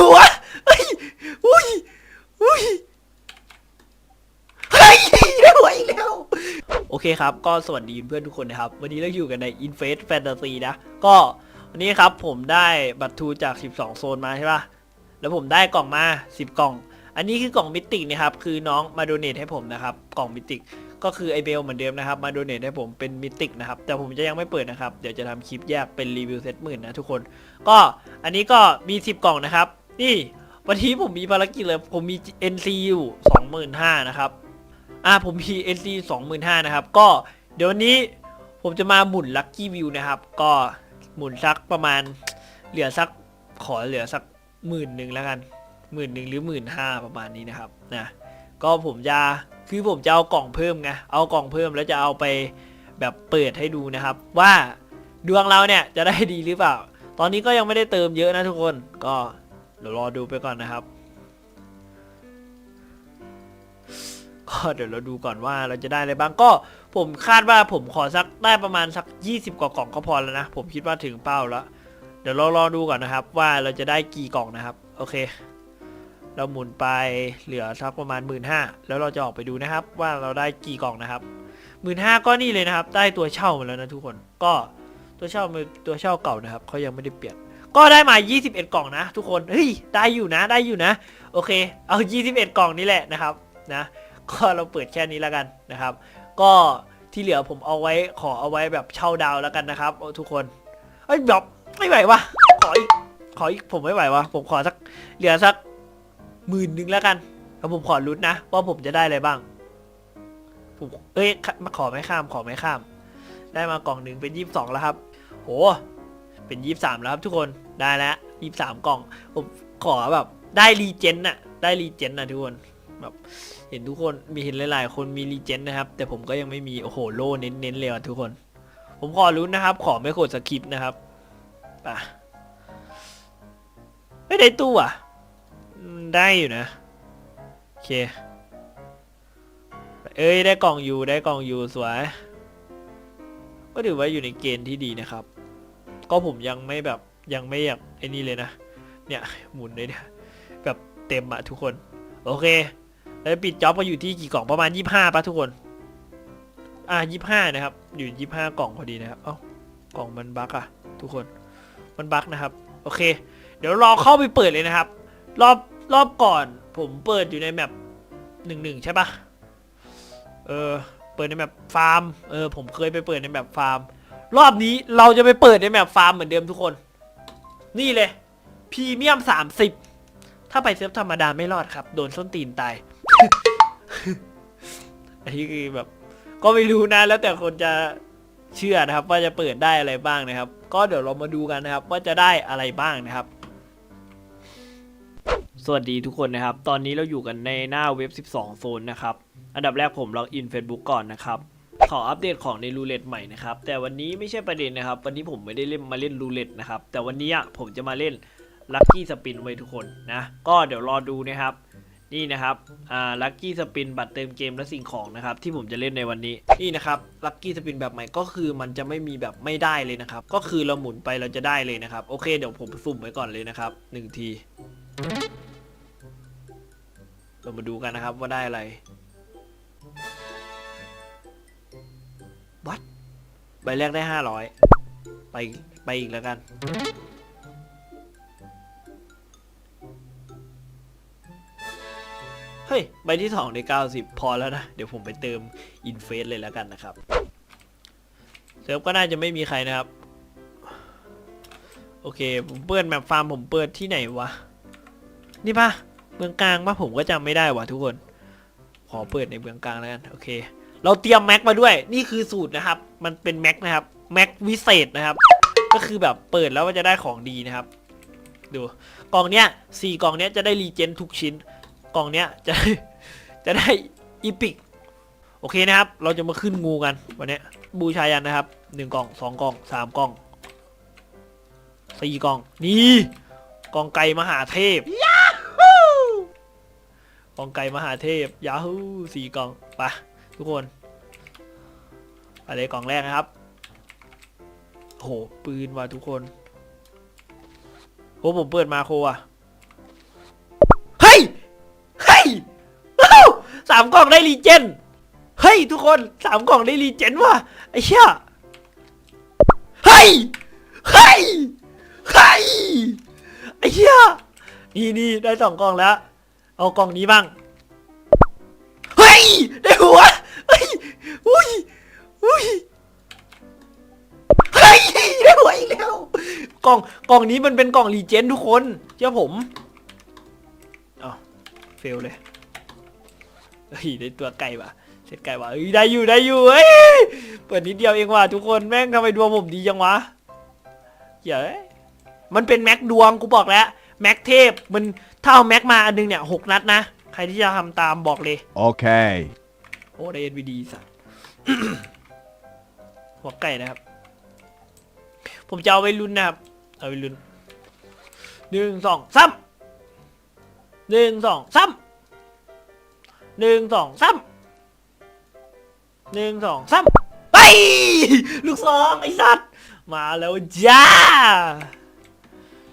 หัวเฮ้ยอุ้ยอุ้ยเฮ้ยได้หัวอีกแล้ว โอเคครับ ก็สวัสดีเพื่อนทุกคนนะครับ วันนี้เราอยู่กันใน i n f a c e Fantasy นะ ก็วันนี้ครับผมได้บัตรทูจาก 12 โซนมาใช่ป่ะ แล้วผมได้กล่องมา 10 กล่อง อันนี้คือกล่องมิตินะครับ คือน้องมาโดเนทให้ผมนะครับ กล่องมิติก็คือไอเบลเหมือนเดิมนะครับ มาโดเนทให้ผมเป็นมิตินะครับ แต่ผมจะยังไม่เปิดนะครับ เดี๋ยวจะทำคลิปแยกเป็นรีวิวเซตหมื่นนะทุกคน ก็อันนี้ก็มี 10 กล่องนะครับ นี่ วันนี้ผมมีภารกิจเลย ผมมี NC อยู่25,000นะครับ อ่าผมมี NC 25,000นะครับ ก็เดี๋ยววันนี้ผมจะมาหมุนลัคกี้วิวนะครับ ก็หมุนสักประมาณเหลือสักขอเหลือสักหมื่นหนึ่งแล้วกันหมื่นหนึ่งหรือหมื่นห้าประมาณนี้นะครับนะก็ผมจะคือผมจะเอากล่องเพิ่มไงเอากล่องเพิ่มแล้วจะเอาไปแบบเปิดให้ดูนะครับ ว่าดวงเราเนี่ยจะได้ดีหรือเปล่า ตอนนี้ก็ยังไม่ได้เติมเยอะนะทุกคนก็ เดี๋ยวรอดูไปก่อนนะครับ ก็เดี๋ยวเราดูก่อนว่าเราจะได้อะไรบ้างก็ผมคาดว่าผมขอสักได้ประมาณสัก 20 กว่ากล่องก็พอแล้วนะ ผมคิดว่าถึงเป้าแล้ว เดี๋ยวเรารอดูก่อนนะครับ ว่าเราจะได้กี่กล่องนะครับ โอเค เราหมุนไปเหลือสักประมาณ 1 5ื่นแล้วเราจะออกไปดูนะครับ ว่าเราได้กี่กล่องนะครับ 1 5ื่นก็นี่เลยนะครับ ได้ตัวเช่ามาแล้วนะทุกคนก็ตัวเช่าตัวเช่าเก่านะครับเขายังไม่ได้เปลี่ยน ก็ได้มา 21 กล่องนะ ทุกคน เฮ้ย ได้อยู่นะ ได้อยู่นะ โอเค เอา 21 กล่องนี่แหละนะครับ นะ ก็เราเปิดแค่นี้แล้วกันนะครับ ก็ที่เหลือผมเอาไว้ ขอเอาไว้แบบเช่าดาวแล้วกันนะครับโอ้ทุกคน เอ้ยแบบไม่ไหววะขออีก ขออีก ผมไม่ไหววะผมขอสัก เหลือสักหมื่นหนึ่งแล้วกันแล้วผมขอลุ้นนะ ว่าผมจะได้อะไรบ้าง ผมเอ้ย มาขอไม่ข้าม ขอไม่ข้าม ได้มากล่องหนึ่งเป็นยี่สิบสองแล้วครับ โห เป็นยี่สิบสามแล้วครับทุกคนได้แล้วยี่สิบสามกล่องผมขอแบบได้รีเจนน่ะได้รีเจนน่ะทุกคนแบบเห็นทุกคนมีเห็นหลายๆ คนมีรีเจนนะครับ แต่ผมก็ยังไม่มีโอ้โหโล่เน้นๆเลยอะทุกคน ผมขอรู้นนะครับ ขอไม่กดสคริปต์นะครับป่ะไม่ได้ตู้อะได้อยู่นะโอเคเอ้ยได้กล่องอยู่ได้กล่องอยู่สวย ก็ถือว่าอยู่ในเกณฑ์ที่ดีนะครับ ก็ผมยังไม่แบบยังไม่แบบไอ้นี่เลยนะ เนี่ยหมุนเลยเนี่ยแบบเต็มอะทุกคน โอเค แล้วปิดจ็อบก็อยู่ที่กี่กล่องประมาณ 25ป่ะทุกคน อ่า25 นะครับ อยู่ 25 กล่องพอดีนะครับ เอ้ากล่องมันบั๊กอะทุกคน มันบั๊กนะครับ โอเค เดี๋ยวรอเข้าไปเปิดเลยนะครับ รอบรอบก่อนผมเปิดอยู่ในแมปหนึ่งหนึ่งใช่ปะเออ เปิดในแมปฟาร์ม เออ ผมเคยไปเปิดในแมปฟาร์ม รอบนี้เราจะไปเปิดในแมปฟาร์มเหมือนเดิมทุกคน นี่เลยพรีเมียม30ถ้าไปเซิร์ฟธรรมดาไม่รอดครับ โดนส้นตีนตาย อันนี้คือแบบ ก็ไม่รู้นะ แล้วแต่คนจะเชื่อนะครับ ว่าจะเปิดได้อะไรบ้างนะครับ ก็เดี๋ยวเรามาดูกันนะครับ ว่าจะได้อะไรบ้างนะครับ สวัสดีทุกคนนะครับ ตอนนี้เราอยู่กันในหน้าเว็บ 12 โซนนะครับ อันดับแรกผมล็อกอิน Facebook ก่อนนะครับ ขออัปเดตของในรูเล็ตใหม่นะครับ แต่วันนี้ไม่ใช่ประเด็นนะครับ วันนี้ผมไม่ได้เล่นมาเล่นรูเล็ตนะครับ แต่วันนี้ผมจะมาเล่นลัคกี้สปินไว้ทุกคนนะ ก็เดี๋ยวรอดูนะครับ นี่นะครับอ่าลัคกี้สปินบัตรเติมเกมและสิ่งของนะครับ ที่ผมจะเล่นในวันนี้นี่นะครับลัคกี้สปินแบบใหม่ก็คือมันจะไม่มีแบบไม่ได้เลยนะครับ ก็คือเราหมุนไปเราจะได้เลยนะครับ โอเคเดี๋ยวผมสุ่มไว้ก่อนเลยนะครับหนึ่งทีเรามาดูกันนะครับว่าได้อะไร วัดใบแรกได้ห้าร้อยไปไปอีกแล้วกัน เฮ้ย ใบที่สองได้เก้าสิบพอแล้วนะ เดี๋ยวผมไปเติมอินเฟสเลยแล้วกันนะครับเซิร์ฟก็น่าจะไม่มีใครนะครับ โอเค ผมเปิดแมปฟาร์มผมเปิดที่ไหนวะ นี่ปะเมืองกลางปะผมก็จำไม่ได้วะทุกคน ขอเปิดในเมืองกลางแล้วกัน โอเค เราเตรียมแม็กมาด้วย นี่คือสูตรนะครับ มันเป็นแม็กนะครับ แม็กวิเศษนะครับ ก็คือแบบเปิดแล้วว่าจะได้ของดีนะครับ ดู กล่องเนี้ยสี่กล่องเนี้ยจะได้รีเจนทุกชิ้น กล่องเนี้ยจะจะได้อีพิก โอเคนะครับ เราจะมาขึ้นงูกันวันนี้บูชายันนะครับหนึ่งกล่องสองกล่องสามกล่องสี่กล่อง นี่กล่องไก่มหาเทพกล่องไก่มหาเทพยาฮูสี่กล่องไปทุกคน อะไรกล่องแรกนะครับโหปืนว่ะทุกคนโหผมเปิดมาโคอะเฮ้ย เฮ้ยสามกล่องได้รีเจน เฮ้ย ทุกคนสามกล่องได้รีเจนว่ะไอ้เชี่ยเฮ้ย เฮ้ย เฮ้ย ไอ้เชี่ยนี่นี่ได้สองกล่องแล้ว เอากล่องนี้บ้าง เฮ้ย ได้หัว เฮ้ย อุ้ย อุ้ยเฮ้ยได้หัวอีกแล้ว กล่องกล่องนี้มันเป็นกล่องรีเจนทุกคนเชื่อผมเอาเฟลเลยเฮ้ยได้ตัวไก่ว่ะเสร็จไก่ว่ะเฮ้ยได้อยู่ได้อยู่เฮ้ยเปิดนิดเดียวเองว่ะทุกคนแม่งทำไมดวงผมดีจังวะเฮ้ยมันเป็นแม็กดวงกูบอกแล้วแม็กเทพมันถ้าเอาแม็กมาอันนึงเนี่ยหกนัดนะ ใครที่จะทำตามบอกเลย Okay. โอ้ได้เอ็นวีดีสัตว์ หัวไก่นะครับ ผมจะเอาไปลุ้นนะครับ เอาไปลุ้นหนึ่งสองสามหนึ่งสองสามหนึ่งสองสามหนึ่งสองสามไปลูกสองไอ้สัตว์มาแล้วจ้า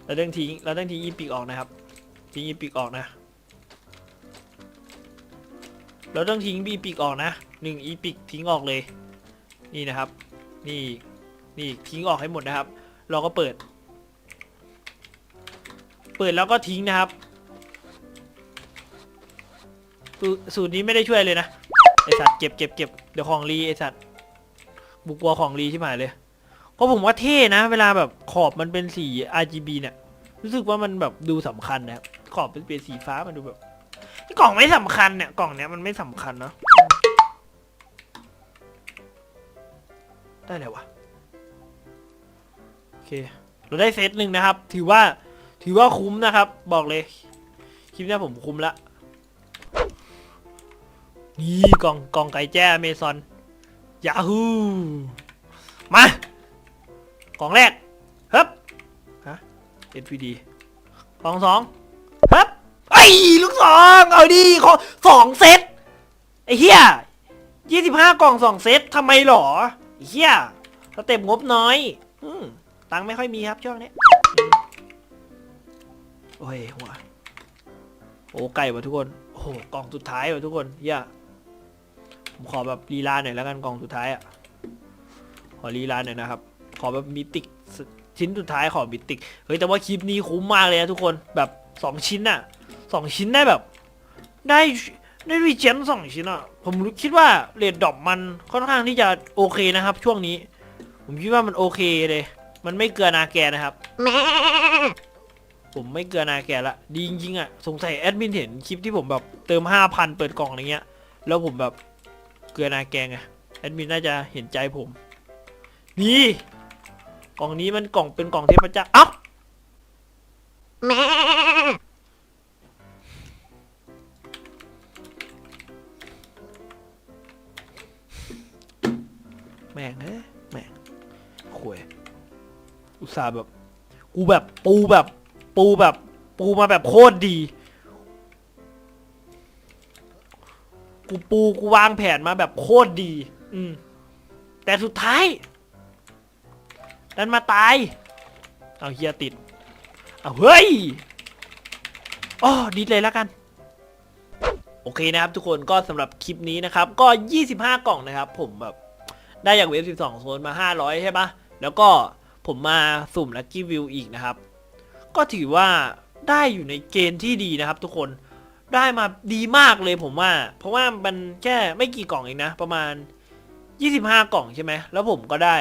เราต้องทิ้งเราต้องทิ้งอีปิกออกนะครับ ทิ้งอีปิกออกนะเราต้องทิ้งบีปิกออกนะหนึ่งอีปิกทิ้งออกเลย นี่นะครับ นี่นี่ทิ้งออกให้หมดนะครับ เราก็เปิด เปิดแล้วก็ทิ้งนะครับสูสูตรนี้ไม่ได้ช่วยเลยนะไอสัตว์เก็บเก็บเก็บเดี๋ยวของรีไอสัตว์บุกกลัวของรีที่หมายเลยก็ผมว่าเท่นะ เวลาแบบขอบมันเป็นสี RGB เนี่ยรู้สึกว่ามันแบบดูสำคัญนะครับขอบเป็นสีฟ้ามันดูแบบกล่องไม่สำคัญเนี่ยกล่องเนี้ยมันไม่สำคัญเนาะ ได้เลยวะโอเค เราได้เซตหนึ่งนะครับ ถือว่าถือว่าคุ้มนะครับ บอกเลย คลิปเนี้ยผมคุ้มละนี่กล่องกล่องไก่แจ้อเมซอนยาฮูมากล่องแรกฮึบฮะ SPD กล่องสองฮึบไอ้ลูกสองเอาดีขอสองเซตไอ้เหี้ยยี่สิบห้ากล่องสองเซตทำไมหรอไอ้ เหี้ยสเต็ปงบน้อยอืมตังค์ไม่ค่อยมีครับช่วงนี้ โอ้ยหัวโอ้ไก่ว่ะทุกคน โอ้โหกล่องสุดท้ายว่ะทุกคนเหี้ยผมขอแบบลีลาหน่อยแล้วกันกล่องสุดท้ายอะ ขอลีลาหน่อยนะครับ ขอแบบมิติกชิ้นสุดท้ายขอมิติก เฮ้ยแต่ว่าคลิปนี้คุ้มมากเลยนะทุกคนแบบสองชิ้นอะสองชิ้นได้แบบ ได้ ได้รีเจนสองชิ้นอะผมคิดว่าเรดดอปมันค่อนข้างที่จะโอเคนะครับ ช่วงนี้ ผมคิดว่ามันโอเคเลย มันไม่เกลือนาแกนะครับผมไม่เกลือนาแกละดีจริงๆอะสงสัยแอดมินเห็นคลิปที่ผมแบบเติมห้าพันเปิดกล่องอะไรเงี้ย แล้วผมแบบเกลือนาแกไงแอดมินน่าจะเห็นใจผม นี่กล่องนี้มันกล่องเป็นกล่องเทพเจ้าเอ้าแม่ งเอ้ยแม่งขวยอุตส่าห์แบบ กูแบบปูแบบ ปูแบบ ปูมาแบบโคตรดี กูปูกูวางแผนมาแบบโคตรดี อืม แต่สุดท้ายดันมาตาย เอาเฮียติด เอาเฮ้ยอ๋อดีเลยแล้วกันโอเคนะครับทุกคนก็สำหรับคลิปนี้นะครับ ก็ 25 กล่องนะครับ ผมแบบ ได้อย่างเวฟ12 โซนมา 500 ใช่ปะแล้วก็ผมมาสุ่มลั c กี้วิวอีกนะครับ ก็ถือว่าได้อยู่ในเกณฑ์ที่ดีนะครับ ทุกคนได้มาดีมากเลยผมว่า เพราะว่ามันแค่ไม่กี่กล่องเองนะ ประมาณ 25 กล่องใช่ไหมแล้วผมก็ได้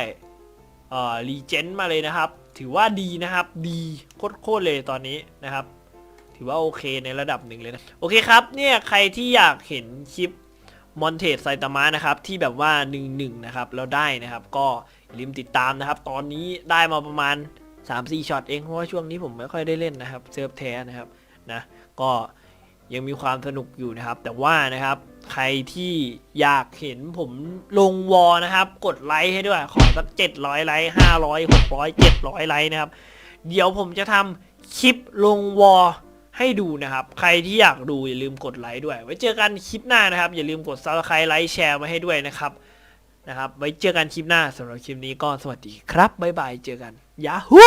เอ่อรีเจนมาเลยนะครับ ถือว่าดีนะครับ ดีโคตรๆเลยตอนนี้นะครับ ถือว่าโอเคในระดับหนึ่งเลยนะ โอเคครับ เนี่ยใครที่อยากเห็นคลิป มอนเทสไซตามะนะครับที่แบบว่า1นึนะครับแล้วได้นะครับ ก็อย่าลืมติดตามนะครับ ตอนนี้ได้มาประมาณ 3-4ช็อตเองเพราะว่าช่วงนี้ผมไม่ค่อยได้เล่นนะครับเซิร์ฟแท้นะครับนะก็ยังมีความสนุกอยู่นะครับ แต่ว่านะครับใครที่อยากเห็นผมลงวอนะครับ กดไลค์ให้ด้วย ขอสัก700ไลค์500 600 700ไลค์นะครับ เดี๋ยวผมจะทำคลิปลงวอ ให้ดูนะครับ ใครที่อยากดูอย่าลืมกดไลค์ด้วย ไว้เจอกันคลิปหน้านะครับ อย่าลืมกด subscribe ไลค์แชร์มาให้ด้วยนะครับนะครับ ไว้เจอกันคลิปหน้าสำหรับคลิปนี้ก็สวัสดีครับบ๊ายบายเจอกันยาฮู